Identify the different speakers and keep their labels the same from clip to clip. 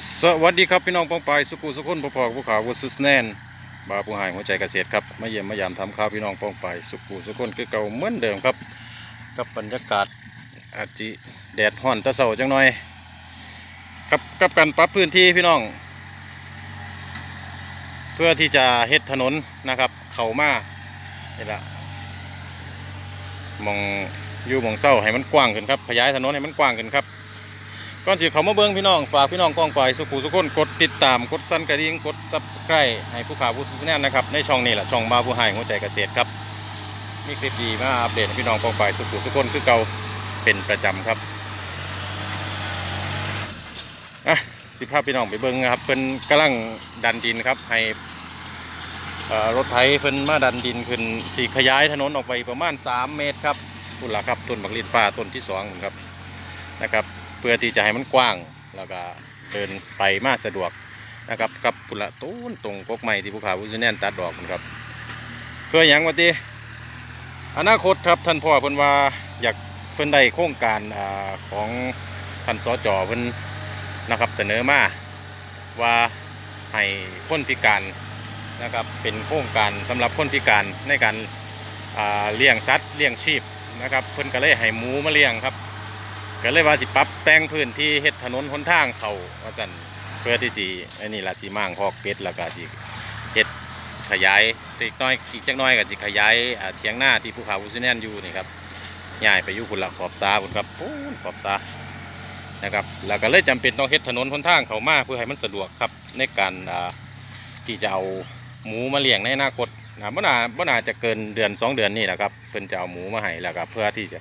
Speaker 1: สวัสดีครับพี่น้องป้องปายสุกุสุคนพ่อพ่อผู้ขาววุสแนนบาผู้หายหัวใจเกษตรครับมาเยี่ยมมายามทำข้าวพี่น้องป้องปายสุกุสุคนคือเก่าเหมือนเดิมครับ กับบรรยากาศอาจิแดดห่อนตะเสาจังหน่อยครับกับการปรับพื้นที่พี่น้อง เพื่อที่จะเฮ็ดถนนนะครับ เข้ามานี่ละมองอยู่มองเศร้าให้มันกว้างขึ้นครับขยายถนนให้มันกว้างขึ้นครับ ก่อนสิเขามาเบิ้งพี่น้องฝากพี่น้องกองไปสุขุสุขคนกดติดตามกดสั่นกระดิ่งกดซับสไครต์ให้ผู้ข่าวผู้สุขแน่นนะครับในช่องนี้แหละช่องมาผู้ให้หัวใจเกษตรครับมีคลิปดีมาอัปเดตให้พี่น้องกองไปสุขุสุขคนคือเก่าเป็นประจำครับอะสิภาพพี่น้องไปเบิ้งนะครับเป็นกำลังดันดินครับให้รถไถเพิ่นมาดันดินขึ้นสีขยายถนนออกไปประมาณ 3 เมตรครับตุนละครับต้นบักลินฟ้าต้นที่สองครับนะครับ เพื่อที่จะให้มันกว้าง แล้วก็เดินไปมาสะดวกนะครับกับปุระต้นตรงกกไม้ที่ภูเขาอุซแนนตัดดอกมันครับ เพื่ออย่างว่าตีอนาคตครับท่านพ่อเพิ่นว่าอยากเพิ่นได้โครงการอาของท่านสจเพิ่นนะครับเสนอมาว่าให้คนพิการนะครับเป็นโครงการสำหรับคนพิการในการเลี้ยงสัตว์เลี้ยงชีพนะครับเพิ่นก็เลยให้หมูมาเลี้ยงครับ ก็เลยว่าสิปรับแปลงพื้นที่เฮ็ดถนนหนทางเขาว่าซั่นเพื่อที่สิอันนี้ละสิมั่งพอกเป็ดแล้วก็สิเฮ็ดขยายอีกน้อยอีกจักหน้อยก็สิขยายอ่าเถียงหน้าที่ภูเขาอุซิแนนอยู่นี่ครับย้ายไปอยู่พุ่นละขอบซาพุ่นครับปูนขอบซานะครับแล้วก็เลยจำเป็นต้องเฮ็ดถนนหนทางเขามาเพื่อให้มันสะดวกครับในการอ่าที่จะเอาหมูมาเลี้ยงในอนาคตนะบ่นาบ่นาจะเกินเดือนสองเดือนนี่แหละครับเพิ่นจะเอาหมูมาให้แล้วก็เพื่อที่จะ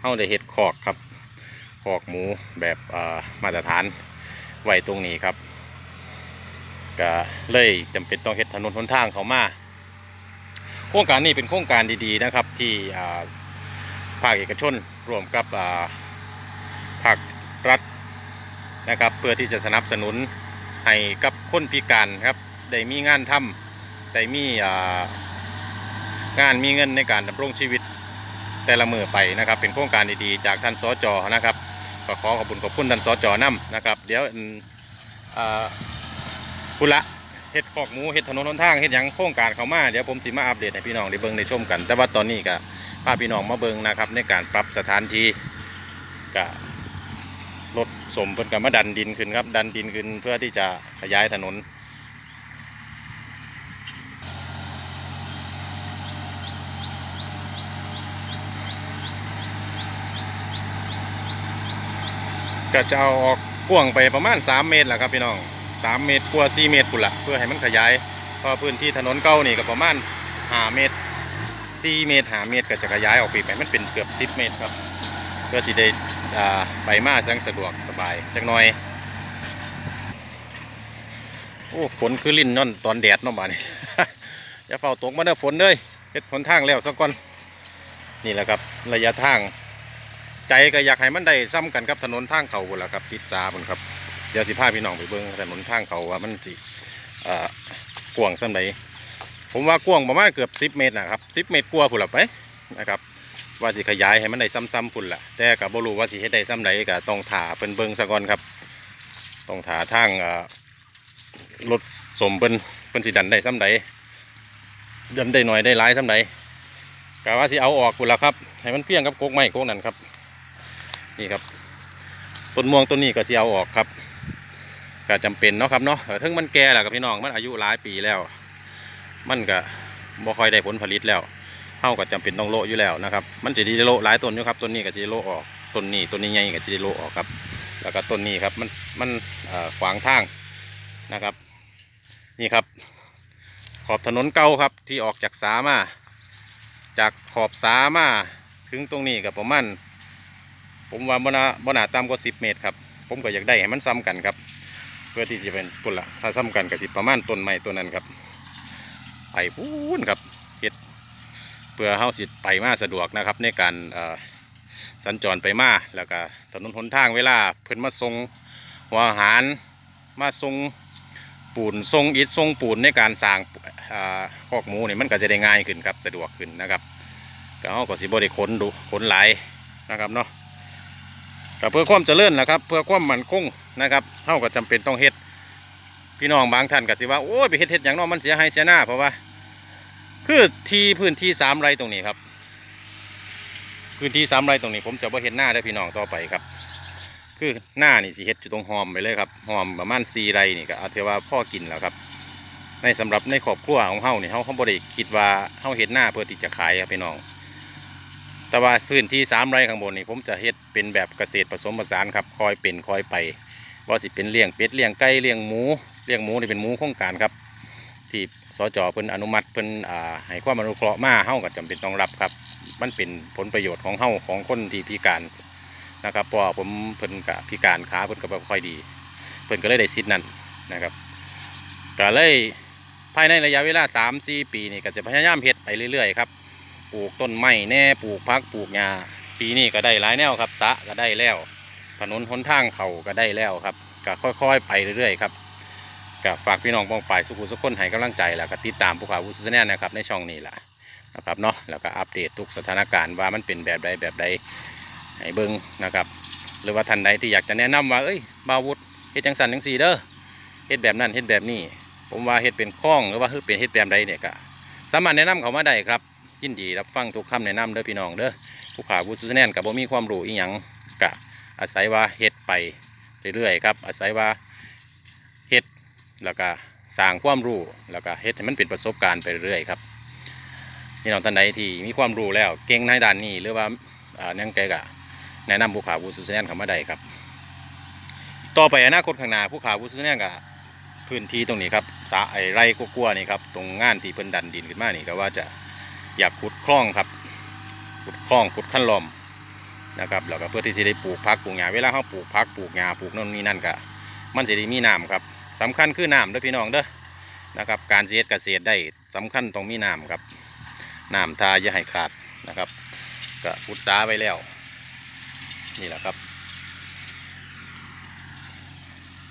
Speaker 1: เฮาได้เฮ็ดคอกครับ คอกหมูแบบมาตรฐานไว้ตรงนี้ครับก็เลยจำเป็นต้องเฮ็ดถนนหนทางเขามาโครงการนี้เป็นโครงการดีๆนะครับ ที่ภาคเอกชนร่วมกับภาครัฐนะครับ เพื่อที่จะสนับสนุนให้กับคนพิการครับได้มีงานทำได้มีงานมีเงินในการดำรงชีวิตแต่ละมือไปนะครับ เป็นโครงการดีๆ จากท่านสจนะครับ ก็ขอขอบคุณขอบคุณท่านสจนํนะครับ เดี๋ยวอ่าคุณละเฮ็ดคอกหมูเฮ็ดถนนหนทางเฮ็ดยังโครงการเขามาเดี๋ยวผมสิมาอัปเดตให้พี่น้องได้เบิ่งได้ชมกัน แต่ว่าตอนนี้ก็พาพี่น้องมาเบิ่งนะครับ ในการปรับสถานที่ก็รถสมเพิ่นก็มาดันดินขึ้นครับ ดันดินขึ้นเพื่อที่จะขยายถนน ก็จะเอาออกกว้างไปประมาณ 3 เมตรแหละครับพี่น้อง 3 เมตรกว่า4เมตรปุ่นละเพื่อให้มันขยายเพราะพื้นที่ถนนเก่านี่ก็ประมาณ5เมตร4เมตร5เมตรก็จะขยายออกไปไปมันเป็นเกือบ 10 เมตรครับเพื่อสิได้ไปมาสังสะดวกสบายจักหน่อยโอ้ฝนคือลิ้นน่อนตอนแดดเนาะบ้านี้อย่าเฝ้าตกมาเด้อฝนเลยเฮ็ดหนทางแล้วสักก่อนนี่แหละครับระยะทาง ใจก็อยากให้มันได้ซ้ำกันกับถนนทางเขาบุนละครับติดจาบุนครับเดี๋ยวสิพาพี่น้องไปเบิ่งถนนทางเขาว่ามันสิเอ่อกว้างส่ำใดผมว่ากว้างประมาณเกือบ10เมตรนะครับ10เมตรกว่าพุ่นละไปนะครับว่าสิขยายให้มันได้ซ้ำๆพุ่นละแต่ก็บ่รู้ว่าสิเฮ็ดได้ซ้ำใดก็ต้องถ่าเพิ่นเบิ่งซะก่อนครับต้องถ่าทางรถสมเพิ่นเพิ่นสิดันได้ซ้ำใดดันได้หน่อยได้หลายซ้ำใดก็ว่าสิเอาออกพุ่นละครับให้มันเพียงกับโกกไม้กกนั้นครับ นี่ครับต้นม่วงต้นนี้ก็สิเอาออกครับก็จำเป็นเนาะครับเนาะถึงมันแก่แล้วกับพี่น้องมันอายุหลายปีแล้ว มันก็บ่ค่อยได้ผลผลิตแล้วเฮาก็จำเป็นต้องโลอยู่แล้วนะครับ มันจะดีโลหลายต้นอยู่ครับต้นนี้ก็สิได้โลออกต้นนี้ต้นนี้ใหญ่ก็สิได้โลออกครับ แล้วก็ต้นนี้ครับมันมันขวางทางนะครับ นี่ครับ ขอบถนนเก่าครับที่ออกจากสามา จากขอบสามาถึงตรงนี้ก็ประมาณ ผมว่าบนาบนาต่ำกว่า10เมตรครับ ผมก็อยากได้ให้มันซ้ำกันครับ เพื่อที่จะเป็นปุ่นละถ้าซ้ำกันก็สิประมาณต้นไม้ต้นนั้นครับไปพูนครับเฮ็ดเพื่อเฮาสิไปมาสะดวกนะครับ ในการสัญจรไปมาแล้วก็ถนนหนทางเวลาเพิ่นมาส่งหัวอาหารมาส่งปูนส่งอิฐส่งปูนในการสร้างอคอกหมูนี่มันก็จะได้ง่ายขึ้นครับสะดวกขึ้นนะครับก็เฮาก็สิบ่ได้ขนดูขนหลายนะครับเนาะ ก็เพื่อความเจริญนะครับ เพื่อความมั่นคงนะครับเท่ากับจำเป็นต้องเฮ็ดพี่น้องบางท่านก็สิว่าโอ้ยไปเฮ็ดเฮ็ดอย่างน้อมันเสียหายเสียหน้าเพราะว่า คือที่พื้นที่สามไร่ตรงนี้ครับ พื้นที่สามไร่ตรงนี้ ผมจะบ่เฮ็ดหน้าได้พี่น้องต่อไปครับ คือหน้านี่สิเฮ็ดอยู่ตรงหอมไปเลยครับหอมประมาณสี่ไร่นี่ก็อาเทว่าพ่อกินแล้วครับ ในสำหรับในครอบครัวของเฮานี่เฮาเขาบ่ได้คิดว่าเฮาเฮ็ดหน้าเพื่อที่จะขายครับพี่น้อง แต่ว่าพื้นที่สามไร่ข้างบนนี่ผมจะเฮ็ด เป็นแบบเกษตรผสมผสานครับคอยเป็นคอยไปว่าสิเป็นเลี้ยงเป็ดเลี้ยงไก่เลี้ยงหมูเลี้ยงหมูนี่เป็นหมูโครงการครับที่สจเพิ่นอนุมัติเพิ่นอ่าให้ความอนุเคราะห์มาเฮ้าก็จำเป็นต้องรับครับ มันเป็นผลประโยชน์ของเฮ้าของคนที่พิการนะครับพราะว่าผมเพิ่นกับพิการขาเพิ่นก็บค่อยดี เพิ่นก็เลยได้สิทธิ์นั้นนะครับก็เลยภายในระยะเวลา 3-4 ปีนี่ก็จะพยายามเฮ็ดไปเรื่อยๆครับปลูกต้นไม้แน่ปลูกพักปลูกหญ้า ปีนี้ก็ได้หลายแนวครับสะก็ได้แล้ว ถนนหนทางเขาก็ได้แล้วครับก็ค่อยๆ ไปเรื่อยๆครับก็ฝากพี่น้องป้องไปสุขุสุขคนให้กำลังใจแล้วก็ติดตามผู้ข่าวผู้สื่อแน่นะครับในช่องนี้แหละนะครับเนาะแล้วก็อัปเดตทุกสถานการณ์ว่ามันเป็นแบบใดแบบใดให้เบิ่งนะครับ หรือว่าท่านใดที่อยากจะแนะนำว่าเอ้ยบาวุฒเฮ็ดจังสันจังสีเด้อเฮ็ดแบบนั้นเฮ็ดแบบนี้ ผมว่าเฮ็ดเป็นคล้องหรือว่าเฮ็ดเป็นเฮ็ดแบบใดเนี่ยก็สามารถแนะนำเขามาได้ครับยินดีรับฟังทุกคำแนะนำเด้อพี่น้องเด้อ ผู้ขาผู้สื่อแน่กับบ่มีความรู้อีหยังกะอาศัยว่าเฮ็ดไปเรื่อยๆครับ อาศัยว่าเฮ็ดแล้วก็สร้างความรู้แล้วก็เฮ็ดให้มันเป็นประสบการณ์ไปเรื่อยครับพี่น้องท่านใดที่มีความรู้แล้วเก่งในด้านนี้หรือว่าอ่านั่งแกก็แนะนำผู้ขาผู้สื่อแนเข้ามาได้ครับ ต่อไปอนาคตข้างหน้าผู้ขาผู้สื่อแนนก็พื้นที่ตรงนี้ครับสาไอไร่กลัวๆนี่ครับตรงงานที่เพิ่นดันดินขึ้นมานี่ก็ว่าจะอยากขุดคลองครับ ขุดคลองขุดขั้นลมนะครับแล้วก็เพื่อที่จะได้ปลูกพักปลูกหญ้าเวลาเขาปลูกพักปลูกหญ้าปลูกนั่นนี่นั่นก็มันจะได้มีน้ำครับสำคัญคือน้ำเด้อพี่น้องเด้อนะครับการเสียเกษตรได้สำคัญต้องมีน้ำครับน้ำทาอย่าให้ขาดนะครับก็พุดสาไว้แล้ว นี่แหละครับ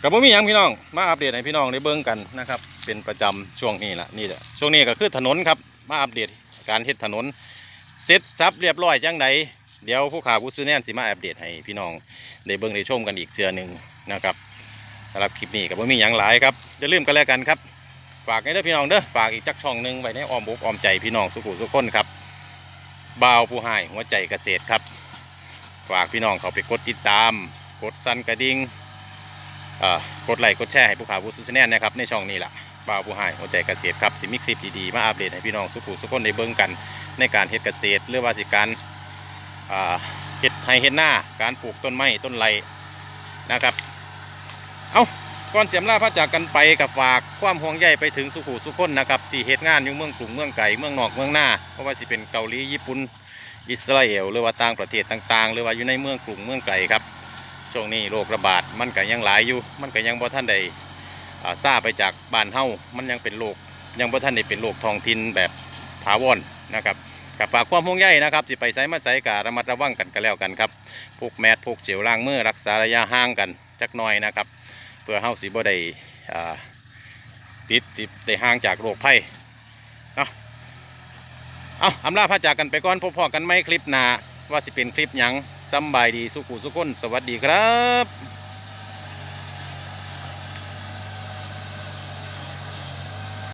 Speaker 1: กับผมมีหยังพี่น้องมาอัปเดตให้พี่น้องได้เบิ่งกันนะครับเป็นประจำช่วงนี้แหละนี่แหละช่วงนี้ก็คือถนนครับมาอัปเดตการเฮ็ดถนน เสร็จสับเรียบร้อยจังไดเดี๋ยวผู้ข่าวผู้ซื้อแน่นสิมาอัปเดตให้พี่น้องได้เบิ่งได้ชมกันอีกเจือหนึ่งนะครับสำหรับคลิปนี้ก็บ่มีหยังหลายครับอย่าลืมกันแล้วกันครับ ฝากให้เด้อพี่น้องเด้อฝากอีกจักช่องหนึ่งไว้ในอ้อมบุกอ้อมใจพี่น้องสุขุสุขคนครับบ่าวผู้ให้หัวใจเกษตรครับ ฝากพี่น้องเขาไปกดติดตาม กดสั่นกระดิ่งเอ่อกดไลค์กดแชร์ให้ผู้ข่าวผู้ซื้อแน่นนะครับในช่องนี้แหละบ่าวผู้ให้หัวใจเกษตรครับสิมีคลิปดีๆมาอัปเดตให้พี่น้องสุขุสุขคนได้เบิ่งกัน ในการเฮ็ดเกษตรหรือว่าสิการเห็ดให้เห็ดหน้าการปลูกต้นไม้ต้นไรนะครับ เอาก่อนเสียมลาพระจากกันไปกับฝากความห่วงใยไปถึงสุขุสุคนนะครับที่เฮ็ดงานอยู่เมืองกรุงเมืองไก่เมืองนอกเมืองหน้าเพราะว่าสิเป็นเกาหลีญี่ปุ่นอิสราเอลหรือว่าต่างประเทศต่าง ๆ หรือว่าอยู่ในเมืองกรุงเมืองไก่ครับช่วงนี้โรคระบาดมันก็ยังหลายอยู่ มันก็ยังบ่ท่านใดอ่าซาไปจากบ้านเฮามันยังเป็นโรคยังบ่ท่านได้เป็นโรคทองถิ่นแบบถาวร นะครับกับฝากความห่วงใยนะครับสิไปไสมาไสการะมัดระวังกันกันแล้วกันครับพกแมสพกเจลล้างมือรักษาระยะห่างกันจักหน่อยนะครับ เพื่อเฮาสิบ่ได้ติดจิได้ห่างจากโรคภัยเนาะเอาอำลาพระจากกันไปก่อนพบพอกันไหมคลิปหน้าว่าสิเป็นคลิปหยังสำบายดีสุขุสุขคนสวัสดีครับ